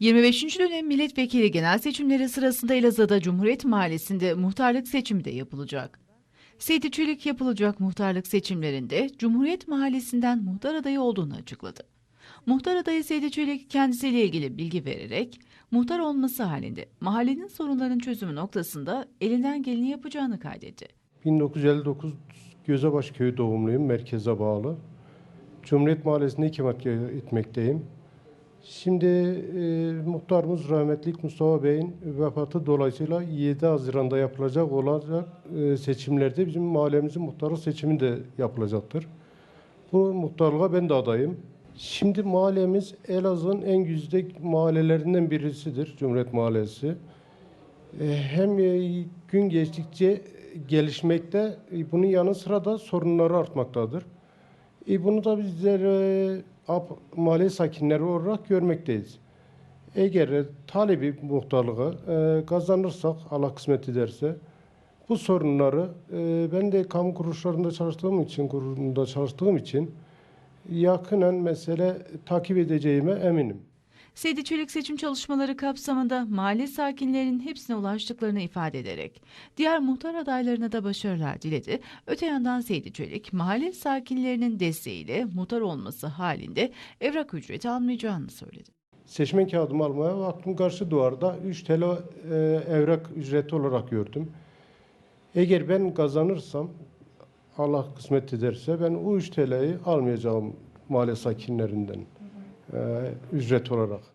25. dönem milletvekili genel seçimleri sırasında Elazığ'da Cumhuriyet Mahallesi'nde muhtarlık seçimi de yapılacak. Seydi Çelik yapılacak muhtarlık seçimlerinde Cumhuriyet Mahallesi'nden muhtar adayı olduğunu açıkladı. Muhtar adayı Seydi Çelik kendisiyle ilgili bilgi vererek muhtar olması halinde mahallenin sorunların çözümü noktasında elinden geleni yapacağını kaydetti. 1959 Gözebaş Köyü doğumluyum, merkeze bağlı. Cumhuriyet Mahallesi'nde ikamet etmekteyim. Şimdi e, muhtarımız rahmetlik Mustafa Bey'in vefatı dolayısıyla 7 Haziran'da yapılacak olacak e, seçimlerde bizim mahallemizin muhtarı seçimi de yapılacaktır. Bu muhtarlığa ben de adayım. Şimdi mahallemiz Elazığ'ın en güzide mahallelerinden birisidir Cumhuriyet Mahallesi. E, Hem e, gün geçtikçe gelişmekte, e, bunun yanı sıra da sorunları artmaktadır. E, Bunu da bizler e, mahalle sakinleri olarak görmekteyiz. Eğer talebi muhtarlığı e, kazanırsak, Allah kısmet ederse, bu sorunları e, ben de kamu kuruluşlarında çalıştığım için, kurumunda çalıştığım için yakinen mesele takip edeceğime eminim. Seydi Çelik seçim çalışmaları kapsamında mahalle sakinlerinin hepsine ulaştıklarını ifade ederek diğer muhtar adaylarına da başarılar diledi. Öte yandan Seydi Çelik mahalle sakinlerinin desteğiyle muhtar olması halinde evrak ücreti almayacağını söyledi. Seçmen kağıdımı almaya baktım karşı duvarda 3 TL e, evrak ücreti olarak gördüm. Eğer ben kazanırsam Allah kısmet ederse ben o 3 TL'yi almayacağım mahalle sakinlerinden ücret olarak.